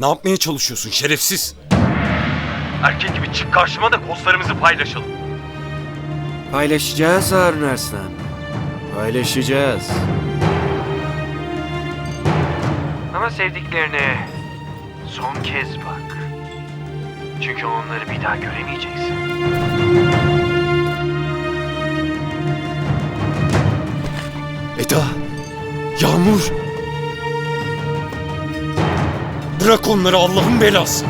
Ne yapmaya çalışıyorsun şerefsiz? Erkek gibi çık karşıma da kozlarımızı paylaşalım. Paylaşacağız Harun Arslan. Paylaşacağız. Ama sevdiklerine son kez bak. Çünkü onları bir daha göremeyeceksin. Eda! Yağmur! Bırak onları Allah'ın belası!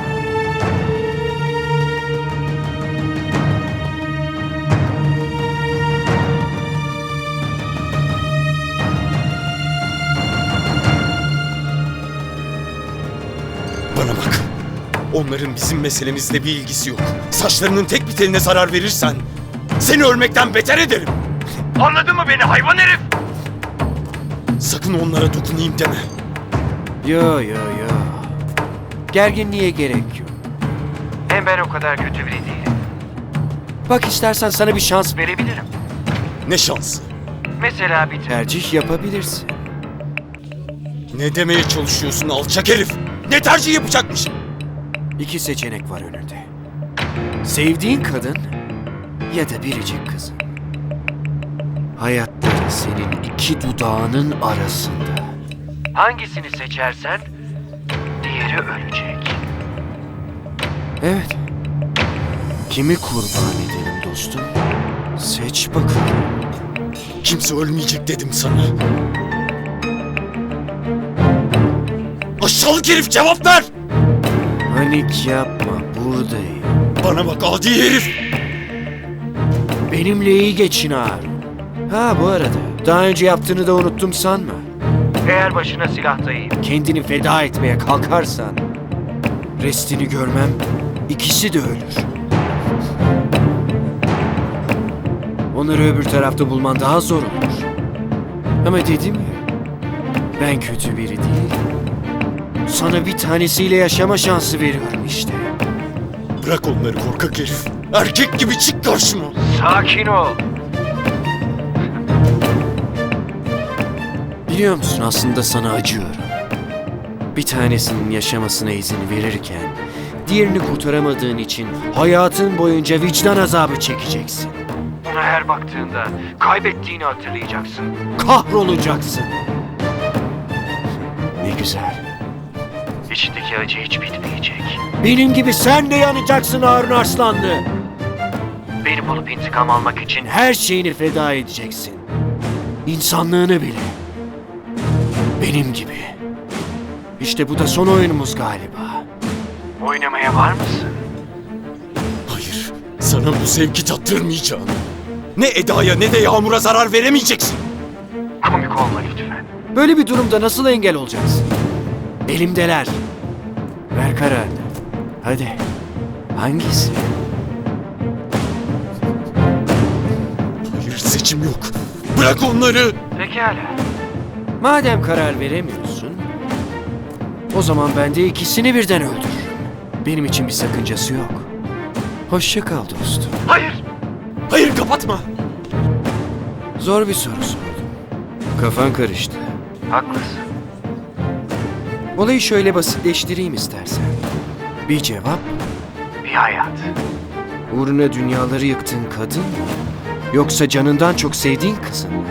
Bana bak. Onların bizim meselemizle bir ilgisi yok. Saçlarının tek bir teline zarar verirsen seni ölmekten beter ederim. Anladın mı beni hayvan herif? Sakın onlara dokunayım deme. Yo yo yo. Gerginliğe gerek yok. Hem ben o kadar kötü biri değilim. Bak istersen sana bir şans verebilirim. Ne şansı. Mesela bir tercih yapabilirsin. Ne demeye çalışıyorsun alçak herif? Ne tercih yapacakmış? İki seçenek var önünde. Sevdiğin kadın ya da biricik kızın. Hayatları senin iki dudağının arasında. Hangisini seçersen diğeri ölecek. Evet. Kimi kurban edelim dostum? Seç bakalım. Kimse ölmeyecek dedim sana. Aşağılık herif cevap ver! Panik yapma buradayım. Bana bak adi herif! Benimle iyi geçin Harun. Ha bu arada daha önce yaptığını da unuttum sanma. Eğer başına silah dayayıp kendini feda etmeye kalkarsan restini görmem ikisi de ölür. Onları öbür tarafta bulman daha zor olur. Ama dedim ya ben kötü biri değil. Sana bir tanesiyle yaşama şansı veriyorum işte. Bırak onları korkak herif. Erkek gibi çık karşıma. Sakin ol. Biliyor musun aslında sana acıyorum. Bir tanesinin yaşamasına izin verirken diğerini kurtaramadığın için hayatın boyunca vicdan azabı çekeceksin. Ona her baktığında kaybettiğini hatırlayacaksın. Kahrolacaksın. Ne güzel. İçindeki acı hiç bitmeyecek. Benim gibi sen de yanacaksın Harun Arslanlı. Beni bulup intikam almak için her şeyini feda edeceksin. İnsanlığını bile. Benim gibi. İşte bu da son oyunumuz galiba. Oynamaya var mısın? Hayır, sana bu zevki tattırmayacağım. Ne Eda'ya ne de Yağmur'a zarar veremeyeceksin. Komik olma lütfen. Böyle bir durumda nasıl engel olacaksın? Elimdeler. Ver kararını. Hadi. Hangisi? Hayır, seçim yok. Bırak onları. Pekala. Madem karar veremiyorsun, o zaman ben de ikisini birden öldürürüm. Benim için bir sakıncası yok. Hoşça kal dostum. Hayır. Hayır, kapatma. Zor bir soru sordum. Kafan karıştı. Haklısın. Olayı şöyle basitleştireyim istersen. Bir cevap, bir hayat. Uğruna dünyaları yıktığın kadın mı? Yoksa canından çok sevdiğin kızın mı?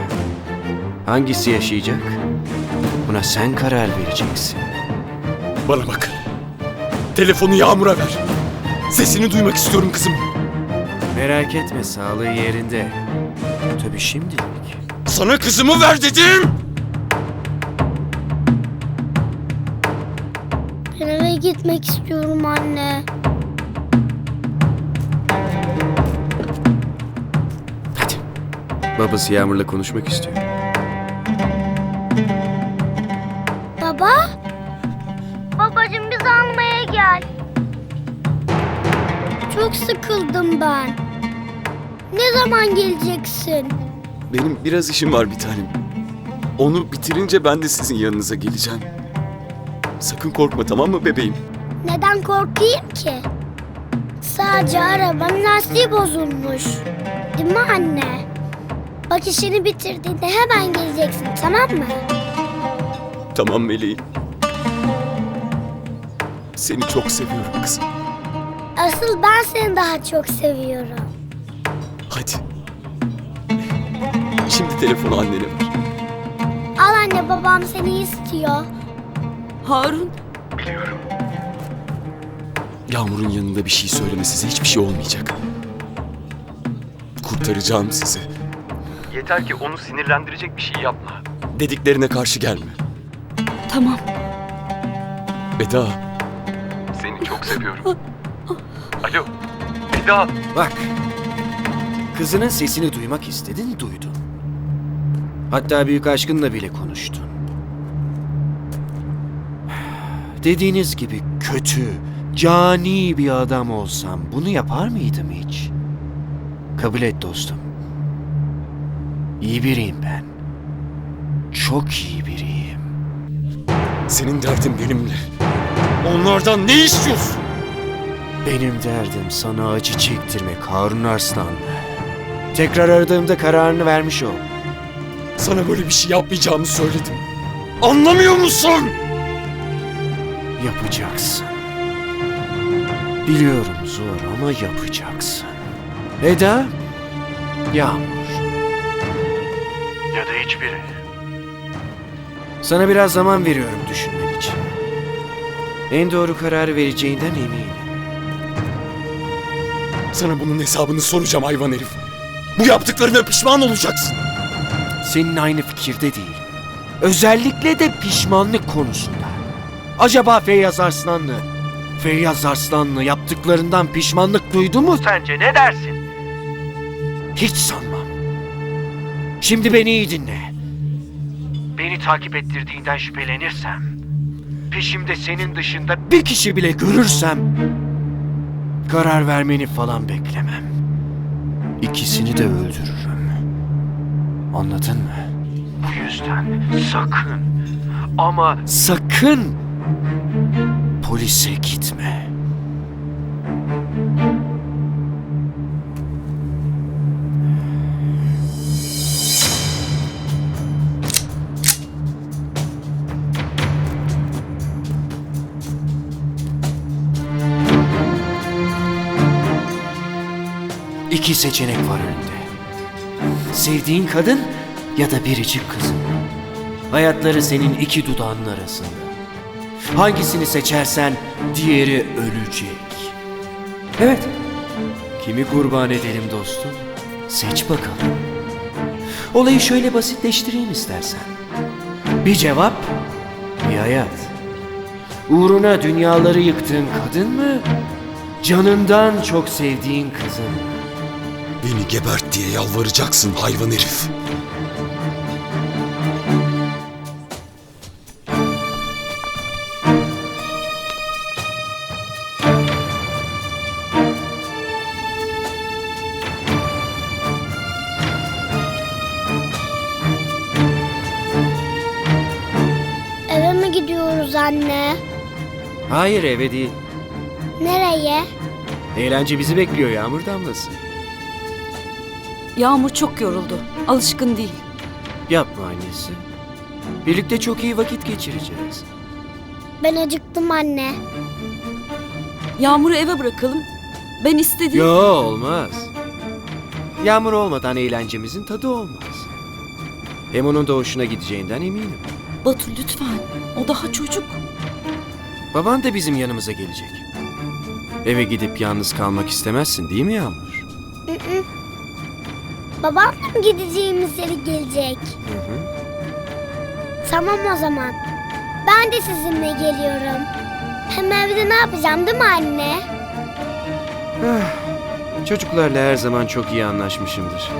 Hangisi yaşayacak? Buna sen karar vereceksin. Bana bak. Telefonu Yağmur'a ver. Sesini duymak istiyorum kızım. Merak etme sağlığı yerinde. Tabii şimdilik. Sana kızımı ver dedim. Ben eve gitmek istiyorum anne. Hadi. Babası Yağmur'la konuşmak istiyor. Çok sıkıldım ben. Ne zaman geleceksin? Benim biraz işim var bir tanem. Onu bitirince ben de sizin yanınıza geleceğim. Sakın korkma tamam mı bebeğim? Neden korkayım ki? Sadece arabanın lastiği bozulmuş. Değil mi anne? Bak işini bitirdiğinde hemen geleceksin tamam mı? Tamam meleğim. Seni çok seviyorum kızım. Asıl ben seni daha çok seviyorum. Hadi. Şimdi telefonu annene ver. Al anne babam seni istiyor. Harun, Biliyorum. Yağmur'un yanında bir şey söyleme size hiçbir şey olmayacak. Kurtaracağım sizi. Yeter ki onu sinirlendirecek bir şey yapma. Dediklerine karşı gelme. tamam. Eda, Seni çok seviyorum. Alo. Eda. Bak. Kızının sesini duymak istedin, duydun. Hatta büyük aşkınla bile konuştun. Dediğiniz gibi kötü, cani bir adam olsam bunu yapar mıydım hiç? Kabul et dostum. İyi biriyim ben. Çok iyi biriyim. senin derdin benimle. Onlardan ne istiyorsun? Benim derdim sana acı çektirmek Harun Arslanlı. Tekrar aradığımda kararını vermiş ol. Sana böyle bir şey yapmayacağımı söyledim. Anlamıyor musun? Yapacaksın. Biliyorum zor ama yapacaksın. Eda, Yağmur. Ya da hiçbiri. Sana biraz zaman veriyorum düşünmen için. En doğru kararı vereceğinden eminim. Sana bunun hesabını soracağım hayvan herif. Bu yaptıklarına pişman olacaksın. Senin aynı fikirde değil. Özellikle de pişmanlık konusunda. Acaba Feyyaz Arslanlı, Feyyaz Arslanlı yaptıklarından pişmanlık duydu mu sence ne dersin? Hiç sanmam. Şimdi beni iyi dinle. Beni takip ettirdiğinden şüphelenirsem, peşimde senin dışında bir kişi bile görürsem, karar vermeni falan beklemem. İkisini de öldürürüm. Anladın mı? Bu yüzden sakın ama sakın polise gitme. İki seçenek var önünde. Sevdiğin kadın ya da biricik kızın. Hayatları senin iki dudağının arasında. Hangisini seçersen diğeri ölecek. Evet. Kimi kurban edelim dostum? Seç bakalım. Olayı şöyle basitleştireyim istersen. Bir cevap, bir hayat. Uğruna dünyaları yıktığın kadın mı? Canından çok sevdiğin kızın mı? Beni gebert diye yalvaracaksın hayvan herif. Eve mi gidiyoruz anne? Hayır eve değil. Nereye? Eğlence bizi bekliyor yağmur damlası. Yağmur çok yoruldu. Alışkın değil. Yapma annesi. Birlikte çok iyi vakit geçireceğiz. Ben acıktım anne. Yağmur'u eve bırakalım. Ben istedim. Yo olmaz. Yağmur olmadan eğlencemizin tadı olmaz. Hem onun da hoşuna gideceğinden eminim. Batu lütfen. O daha çocuk. Baban da bizim yanımıza gelecek. Eve gidip yalnız kalmak istemezsin değil mi Yağmur? Hı hı. Babam da mı gideceğimiz yere gelecek? Hı hı. Tamam o zaman. Ben de sizinle geliyorum. Hem evde ne yapacağım değil mi anne? Çocuklarla her zaman çok iyi anlaşmışımdır.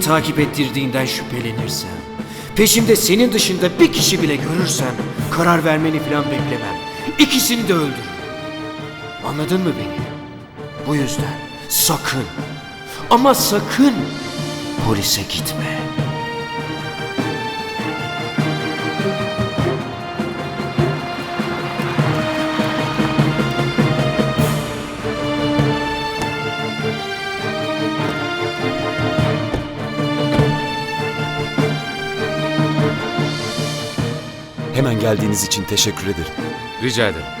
Takip ettirdiğinden şüphelenirsem, peşimde senin dışında bir kişi bile görürsem karar vermeni falan beklemem. İkisini de öldürürüm. Anladın mı beni? Bu yüzden sakın ama sakın polise gitme. Hemen geldiğiniz için teşekkür ederim. Rica ederim.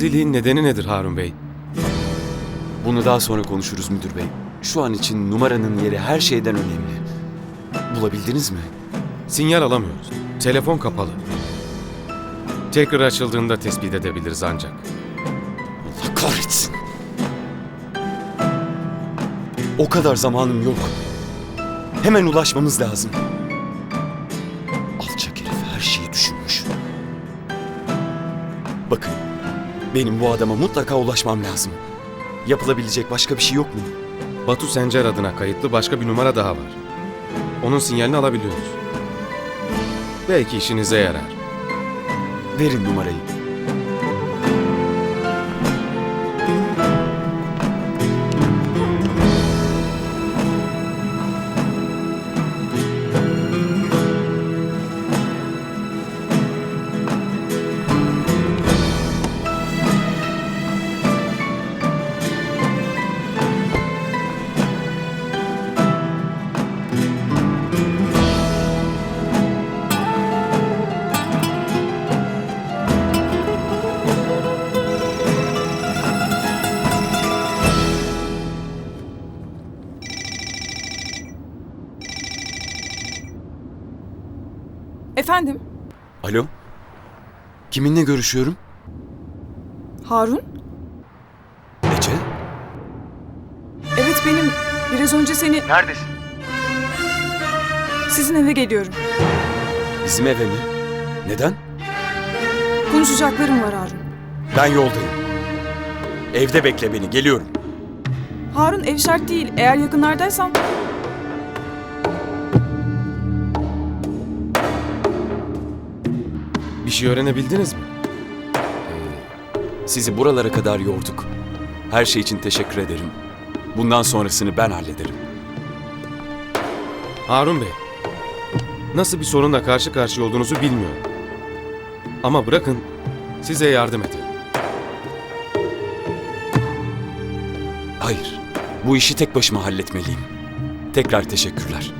Bu gizliliğin nedeni nedir Harun Bey? Bunu daha sonra konuşuruz müdür bey. Şu an için numaranın yeri her şeyden önemli. Bulabildiniz mi? Sinyal alamıyoruz. Telefon kapalı. Tekrar açıldığında tespit edebiliriz ancak. Allah kahretsin. O kadar zamanım yok. Hemen ulaşmamız lazım. Alçak herif her şeyi düşünmüş. Bakın, benim bu adama mutlaka ulaşmam lazım. Yapılabilecek başka bir şey yok mu? Batu Sencer adına kayıtlı başka bir numara daha var. Onun sinyalini alabiliyoruz. Belki işinize yarar. Verin numarayı. Kiminle görüşüyorum? Harun? Ece? Evet benim. Biraz önce seni Neredesin? sizin eve geliyorum. Bizim eve mi? Neden? Konuşacaklarım var Harun. Ben yoldayım. Evde bekle beni, geliyorum. Harun ev şart değil. Eğer yakınlardaysan Bir şey öğrenebildiniz mi? Sizi buralara kadar yorduk. Her şey için teşekkür ederim. Bundan sonrasını ben hallederim. Harun Bey, nasıl bir sorunla karşı karşıya olduğunuzu bilmiyorum. Ama bırakın size yardım edelim. Hayır, bu işi tek başıma halletmeliyim. Tekrar teşekkürler.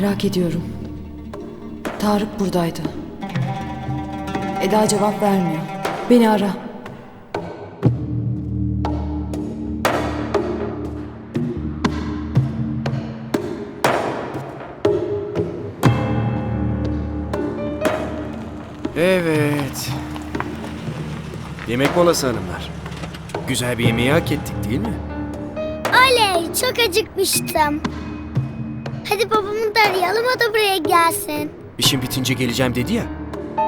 Merak ediyorum. Tarık buradaydı. Eda cevap vermiyor. Beni ara. Evet. Yemek molası hanımlar. Güzel bir yemeği hak ettik değil mi? Oley çok acıkmıştım. Hadi babamı da arayalım o da buraya gelsin. İşim bitince geleceğim dedi ya.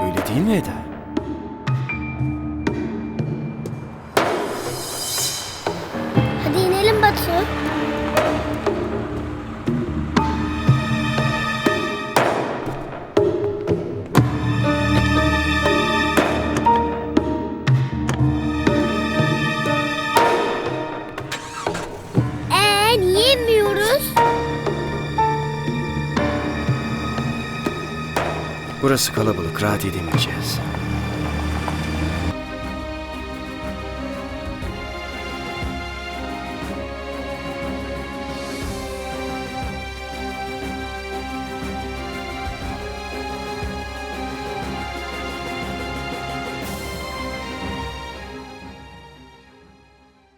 Öyle değil mi Eda? Hadi inelim Batu. Ee niye inmiyoruz? Burası kalabalık, rahat edemeyeceğiz.